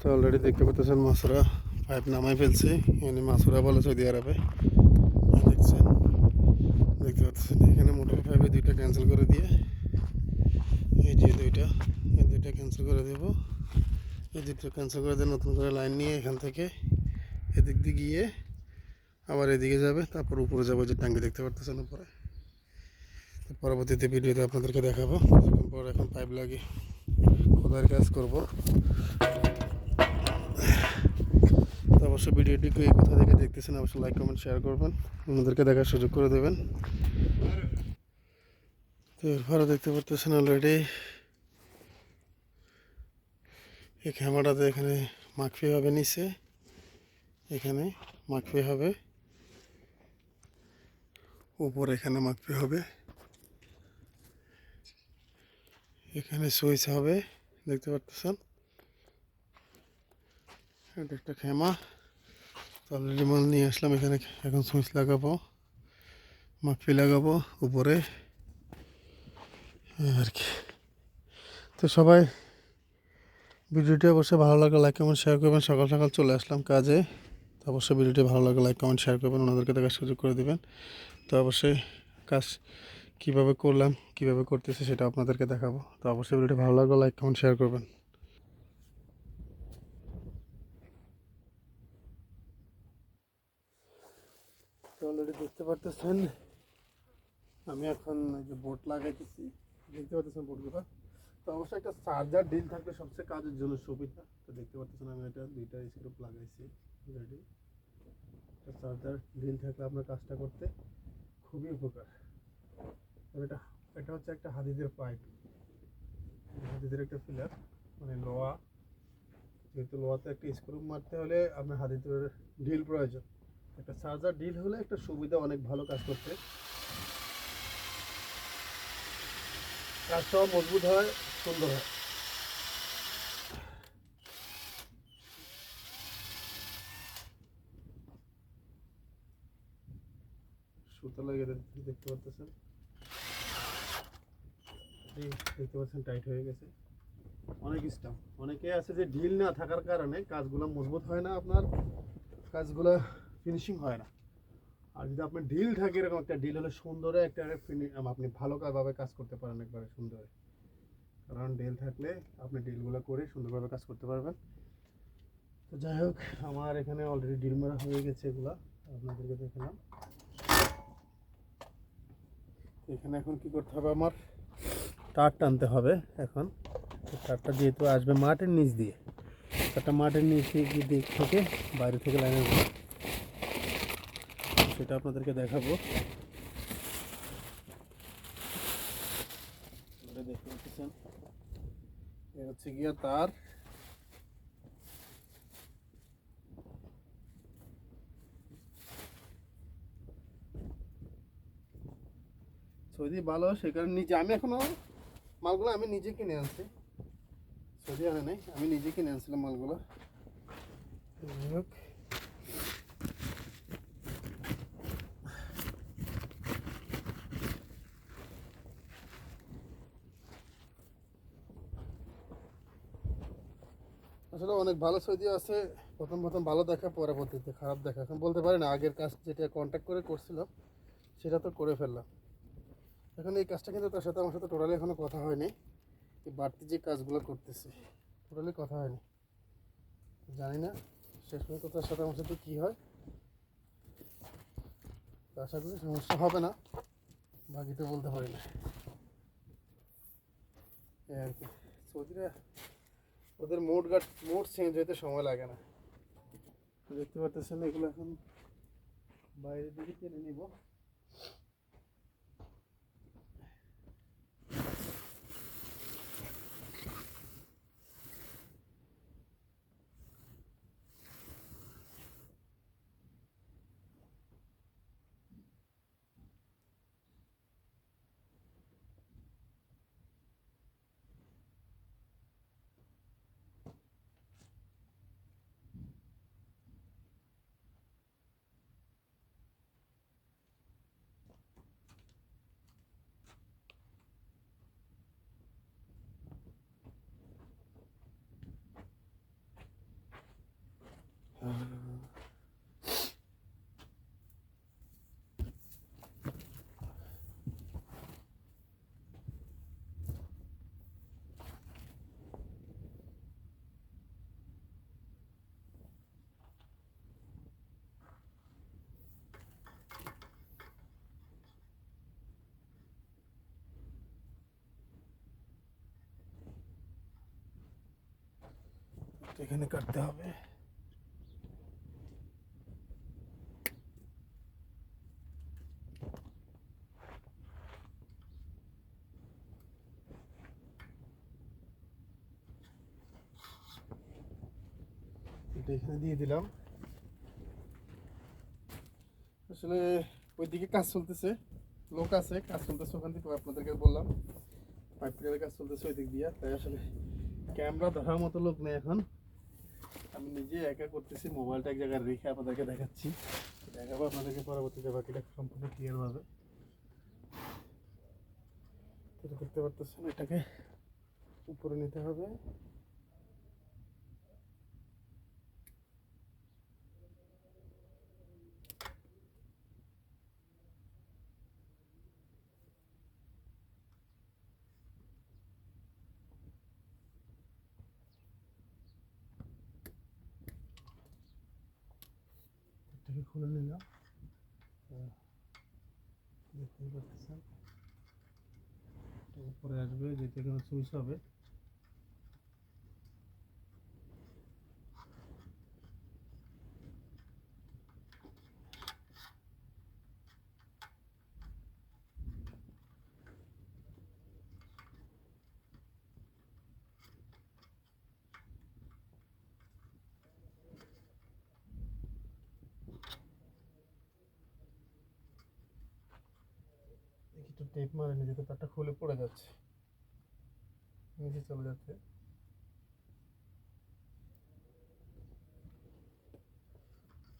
তো অলরেডি দেখতে পাচ্ছেন মাছরা পাইপ নামাই ফেলছে। এখানে মাছরা বলে সৌদি আরবে। দেখছেন? দেখতে পাচ্ছেন? এখানে মোটর পাইপে দুইটা ক্যান্সেল করে দিয়ে, এই যে দুইটা, এই দুইটা ক্যান্সেল করে দেবো। এই দুইটা ক্যান্সেল করে দিয়ে নতুন করে লাইন নিয়ে এখান থেকে এদিক দিয়ে গিয়ে আবার এদিকে যাবে, তারপর উপরে যাব যে ট্যাঙ্কি দেখতে পারতেছেন উপরে। পরবর্তীতে ভিডিওতে আপনাদেরকে দেখাবো, কিছুক্ষণ এখন পাইপ লাগিয়ে খোদার কাজ করব। তো অবশ্যই ভিডিওটি কে কোথা থেকে দেখতেছেন, অবশ্যই লাইক কমেন্ট শেয়ার করবেন। অন্যদেরকে দেখার সুযোগ করে দেবেন। তো এরপরে দেখতে পারতেছেন অলরেডি এই ক্যামেরাতে এখানে মাখফি হবে নিচে। এখানে মাখফি হবে। উপর এখানে মাখফি হবে। এখানে সুইচ হবে। দেখতে পারতেছেন? এটা একটা খেমা। অলরেডি মাল নিয়ে আসলাম, এখানে এখন সুইচ লাগাবো মাখফি লাগাবো উপরে। আর কি। তো সবাই ভিডিওটি অবশ্যই ভালো লাগলে লাইক কমেন্ট শেয়ার করবেন। সকাল সকাল চলে আসলাম কাজে। তো অবশ্যই ভিডিওটি ভালো লাগলে লাইক কমেন্ট শেয়ার করবেন। ওনাদেরকে দেখার সুযোগ করে দেবেন। তো অবশ্যই কাজ কীভাবে করলাম, কীভাবে করতেছে সেটা আপনাদেরকে দেখাবো। তো অবশ্যই ভিডিওটি ভালো লাগলে লাইক কমেন্ট শেয়ার করবেন তো অলরেডি দেখতে পারতেছেন। আমি এখন যে বোট লাগাইতেছি। দেখতে পাচ্ছেন বোটগুলো তো অবশ্যই একটা চার্জার ডিল থাকলে সবচেয়ে কাজের জন্য সুবিধা। তো দেখতে পাচ্ছেন আমি এটা দুইটা স্ক্রুপ লাগাইছি রেডি একটা চার্জার ডিল থাকলে আপনার কাজটা করতে খুবই উপকার। এটা এটা হচ্ছে একটা হাদিদের পাইপ হাদিদের একটা ফিলার মানে লোহা যেহেতু লোহাতে একটা স্ক্রুপ মারতে হলে আপনার হাদিদের ঢিল প্রয়োজন। একটা চার্জার ডিল হলে একটা সুবিধা অনেক ভালো কাজ করতে কাজটাও মজবুত হয়, সুন্দর হয়। সুতো লাগে দেখতে পাচ্ছেন? দেখতে পাচ্ছেন টাইট হয়ে গেছে। অনেক স্টাফ অনেকে আছে যে ঢিল না থাকার কারণে কাজগুলো মজবুত হয় না আপনার। কাজগুলো ফিনিশিং হয় না। আর যদি আপনার ডিল থাকে, এরকম একটা ডিল হলে সুন্দরে একটা আপনি ভালো ভাবে কাজ করতে পারেন একবারে সুন্দরে। কারণ ডিল থাকলে আপনি ডিলগুলো করে সুন্দরভাবে কাজ করতে পারবেন। তো যাই হোক, আমার এখানে অলরেডি ডিল মারা হয়ে গেছে এগুলা। আপনাদেরকে দেখালাম। এখানে এখন কি করতে হবে? আমার তার টানতে হবে এখন। তারটা যেহেতু আসবে মাঠের নিচ দিয়ে। তারটা মাঠের নিচ দিয়ে- দিক থেকে বাইরে থেকে লাইনের সেটা আপনাদেরকে দেখাবো। এটা দেখতে পাচ্ছেন, এ হচ্ছে গিয়া তার। সৌদি ভালো, সে কারণে নিজে আমি এখনও মালগুলো আমি নিজে কিনে আনছি। সৌদি আনে নাই, আমি নিজে কিনে আনছিলাম মালগুলো। যাই হোক। আসলে অনেক ভালো সৌদি আছে। প্রথম প্রথম ভালো দেখা, পরবর্তীতে খারাপ দেখা। এখন বলতে পারি না আগের কাজ যেটা কন্ট্যাক্ট করে করছিলাম, সেটা তো করে ফেললাম। এখন এই কাজটা কিন্তু তার সাথে আমার সাথে টোটালি এখনও কথা হয়নি। এই বাড়তি যে কাজগুলো করতেছে টোটালি কথা হয়নি। জানি না, শেষ পর্যন্ত তার সাথে আমার সাথে কী হয়। আশা করি সমস্যা হবে না, বাকিটা বলতে পারি না। এই আর কি। সৌদিরা ওদের মোড গার্ড মোড চেঞ্জ হতে সময় লাগে না। দেখতে পাচ্ছেন এগুলো এখন। বাইরের দিকে টেনে নিব। करते हैं এটা দিয়ে দিলাম। আসলে ওইদিকে কাজ চলতেছে, লোক আছে, কাজ চলতেছে ওখান থেকে আপনাদেরকে বললাম। পাইপ কাজ চলতেছে ওই দিক দিয়ে, তাই আসলে ক্যামেরা ধরার মতো লোক নেই এখন। আমি নিজে একা করতেছি, মোবাইলটা এক জায়গায় রেখে আপনাদেরকে দেখাচ্ছি। দেখাবো আপনাদেরকে পরবর্তীতে বাকিটা সম্পূর্ণ ক্লিয়ার হবে দেখতে পারতেছেন, এটাকে উপরে নিতে হবে এটাকে খুলে নিলাম দেখতেই পাচ্ছেন। উপরে আসবে যেটা এখানে সুইচ হবে দেখি একটু টেপ মারে নি যেহেতু তারটা খুলে পড়ে যাচ্ছে। নিচে চলে যাচ্ছে।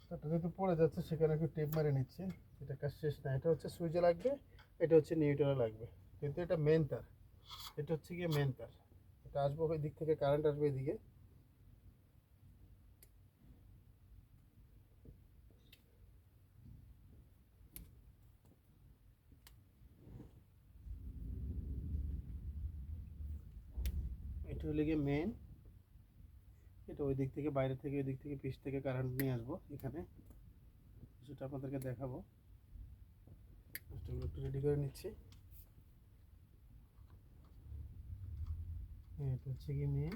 তারটা যেহেতু পড়ে যাচ্ছে, সেখানে একটু টেপ মারে নিচ্ছে। এটা কাজ শেষ না। এটা হচ্ছে সুইচে লাগবে, এটা হচ্ছে নিউট্রালে লাগবে। কিন্তু এটা মেন তার। এটা হচ্ছে গিয়ে মেন তার। এটা আসবে ওই দিক থেকে কারেন্ট আসবে এদিকে। এটা হলে গিয়ে মেন এটা ওই দিক থেকে, বাইরে থেকে, ওই দিক থেকে পিস থেকে কারেন্ট নিয়ে আসব এখানে। সেটা আপনাদেরকে দেখাবো। একটু রেডি করে নিচ্ছি। এটা হচ্ছে গিয়ে মেন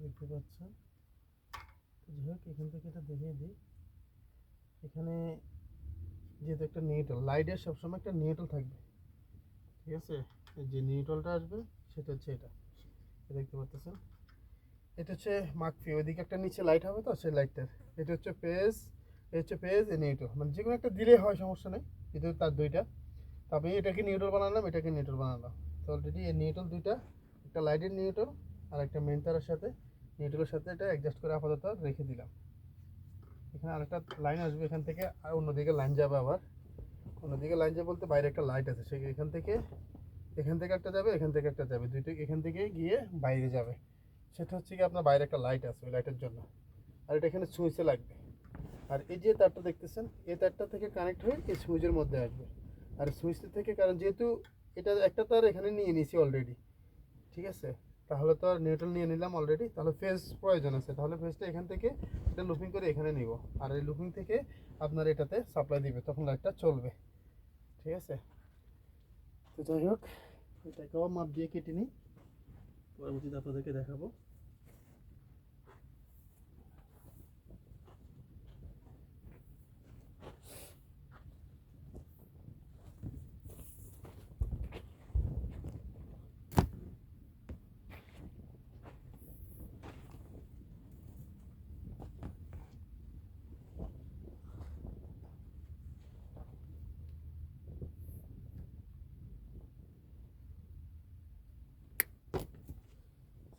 দেখতে পাচ্ছেন? যাই হোক এখান থেকে এটা দেখিয়ে দিই। এখানে যেহেতু একটা নিউট্রাল লাইটের সবসময় একটা নিউট্রাল থাকবে। ঠিক আছে? যে নিউট্রালটা আসবে, সেটা হচ্ছে এটা। দেখতে পাচ্ছেন? এটা হচ্ছে মাকফি ওইদিকে একটা নিচে লাইট হবে তো, সেই লাইটটার এটা হচ্ছে পেজ এটা হচ্ছে পেজ এ নিউট্রাল মানে যে কোনো একটা দিলে হয়, সমস্যা নেই। কিন্তু তার দুইটা। তো আমি এটাকে নিউট্রাল বানালাম, এটাকে নিউট্রাল বানালাম। তো অলরেডি এই নিউট্রাল দুইটা, একটা লাইটের নিউট্রাল আর একটা মেন তারের সাথে নিউট্রালের সাথে এটা অ্যাডজাস্ট করে আপাতত রেখে দিলাম। এখানে আরেকটা লাইন আসবে এখান থেকে, আর অন্যদিকে লাইন যাবে আবার। অন্যদিকে লাইন যাবে বলতে বাইরে একটা লাইট আছে সে এখান থেকে এখান থেকে একটা যাবে, এখান থেকে একটা যাবে। দুইটা এখান থেকে গিয়ে বাইরে যাবে। সেটা হচ্ছে কি আপনার বাইরে একটা লাইট আছে ওই লাইটের জন্য। আর এটা এখানে সুইচে লাগবে। আর এই যে তারটা দেখতেছেন, এই তারটা থেকে কানেক্ট হয়ে এই সুইচের মধ্যে আসবে। আর সুইচ থেকে কারণ যেহেতু এটা একটা তার এখানে নিয়ে নিয়েছি অলরেডি ঠিক আছে? তাহলে তো আর নিউট্রাল নিয়ে নিলাম অলরেডি তাহলে ফেস প্রয়োজন আছে। তাহলে ফেসটা এখান থেকে এটা লুপিং করে এখানে নিব। আর এই লুপিং থেকে আপনার এটাতে সাপ্লাই দিবে, তখন লাইটটা চলবে। ঠিক আছে? তো যাই হোক, এটাকেও মাপ দিয়ে কেটে নিই। পরবর্তীতে আপনাদেরকে দেখাবো।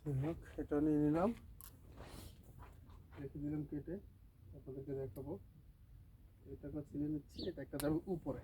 হোক এটা নিয়ে নিলাম। রেখে দিলাম কেটে আপনাদেরকে দেখাবো। এটাকে ছিলে নিচ্ছি, এটা একটা যাবে উপরে।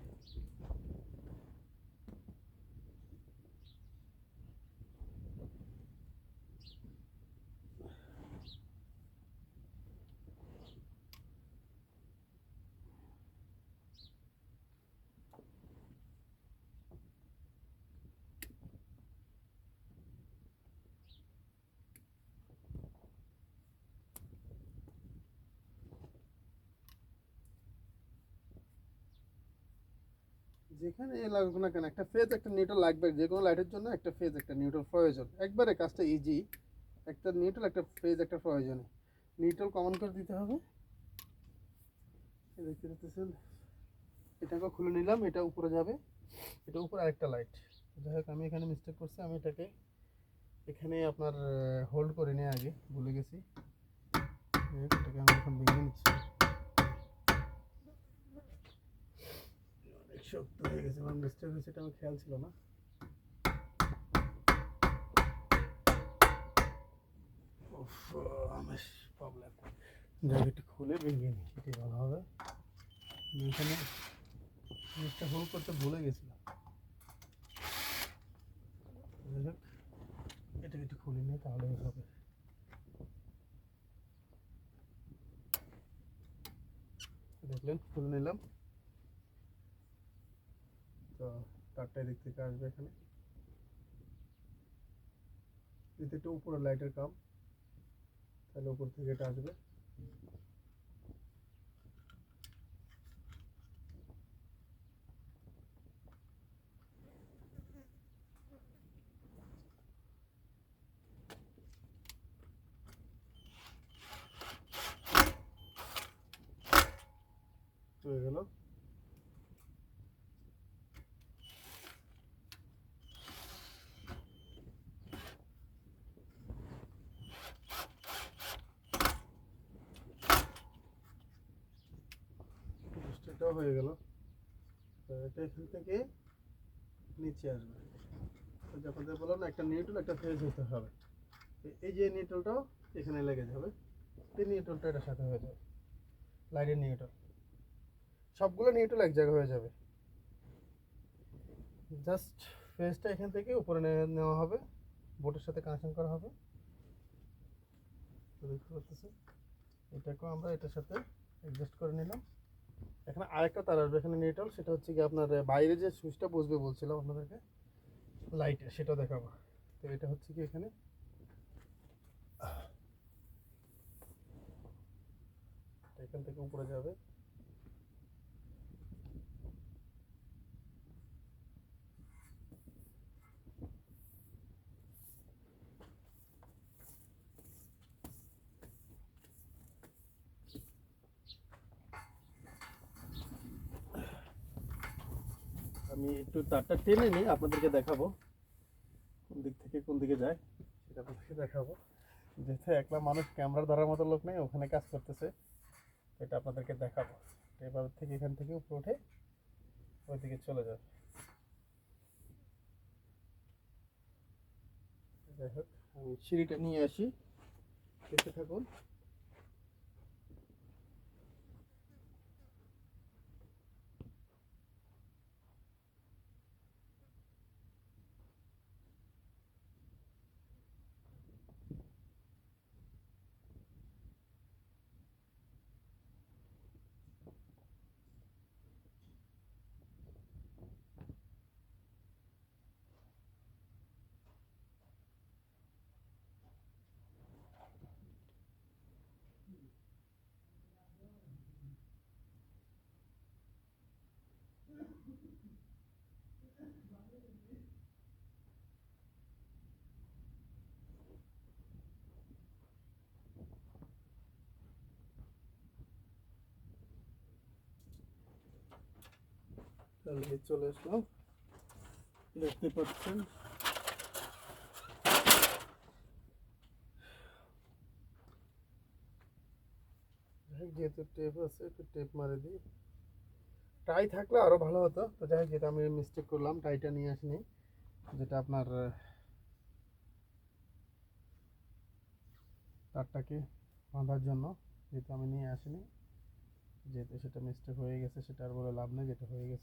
যেখানে লাগুক না কেন, একটা ফেজ একটা নিউট্রাল লাগবে। যে কোনো লাইটের জন্য একটা ফেজ একটা নিউট্রাল প্রয়োজন। একবারে কাজটা ইজি একটা নিউট্রাল একটা ফেজ একটা প্রয়োজন। নিউট্রাল কমন করে দিতে হবে। দেখতে এটাকে খুলে নিলাম, এটা উপরে যাবে। এটা উপরে আরেকটা লাইট যাই হোক, আমি এখানে মিস্টেক করছি, আমি এটাকে এখানে আপনার হোল্ড করে নিয়ে আগে ভুলে গেছি। এটাকে আমি এখন ভেঙে নিচ্ছি অনেক শক্ত হয়ে গেছে, আমার মিস্টেক হয়েছে এটা আমার খেয়াল ছিল না। আমার প্রবলেম যাই খুলে ভেঙে নিই সেটাই ভালো হবে। এখানে জিনিসটা হোল্ড করতে ভুলে গেছিলাম। এটাকে একটু খুলে নিই, তাহলে হবে। দেখলেন, খুলে নিলাম। তো তারটা এদিক থেকে আসবে এখানে। যদি একটু উপরে লাইটের কাম তাহলে উপর থেকে এটা আসবে। হয়ে গেল। এটাও হয়ে গেল। এটা এখান থেকে নিচে আসবে। যখন বললাম একটা নিউট্রাল একটা ফেজ হতে হবে। এই যে নিউট্রালটাও এখানে লেগে যাবে। এই নিউট্রালটা এটার সাথে হয়ে যাবে। লাইটের নিউট্রাল সবগুলো নিউট্রাল এক জায়গায় হয়ে যাবে। জাস্ট ফেজটা এখান থেকে উপরে নেওয়া হবে। বোটের সাথে কানেকশন করা হবে। দেখতে এটাকেও আমরা এটার সাথে অ্যাডজাস্ট করে নিলাম। এখানে আরেকটা তার আসবে, এখানে নিউট্রাল সেটা হচ্ছে কি আপনার বাইরে যে সুইচটা বসবে বলছিলাম আপনাদেরকে লাইটে সেটা দেখাবো। তো এটা হচ্ছে কি এখানে। এখান থেকে উপরে যাবে। আমি একটু তারটা টেনে নিই, আপনাদেরকে দেখাবো। কোন দিক থেকে কোন দিকে যায়, সেটা আপনাদেরকে দেখাবো। যেহেতু একলা মানুষ, ক্যামেরা ধরার মতো লোক নেই, ওখানে কাজ করতেছে, এটা আপনাদেরকে দেখাবো। এবার থেকে এখান থেকে উপরে উঠে ওইদিকে চলে যাবে। যাই হোক, আমি সিঁড়িটা নিয়ে আসি। দেখতে থাকুন। তাহলে চলে আসলাম। দেখতে পাচ্ছেন। যেহেতু টেপ আছে একটু টেপ মারে দিই। টাই থাকলে আরও ভালো হতো। তো যাই হোক, যেটা আমি মিস্টেক করলাম টাইটা নিয়ে আসিনি। যেটা আপনার তারটাকে বাঁধার জন্য যেহেতু আমি নিয়ে আসিনি। যেহেতু সেটা মিস্টেক হয়ে গেছে সেটা আর বলে লাভ নেই যেটা হয়ে গেছে।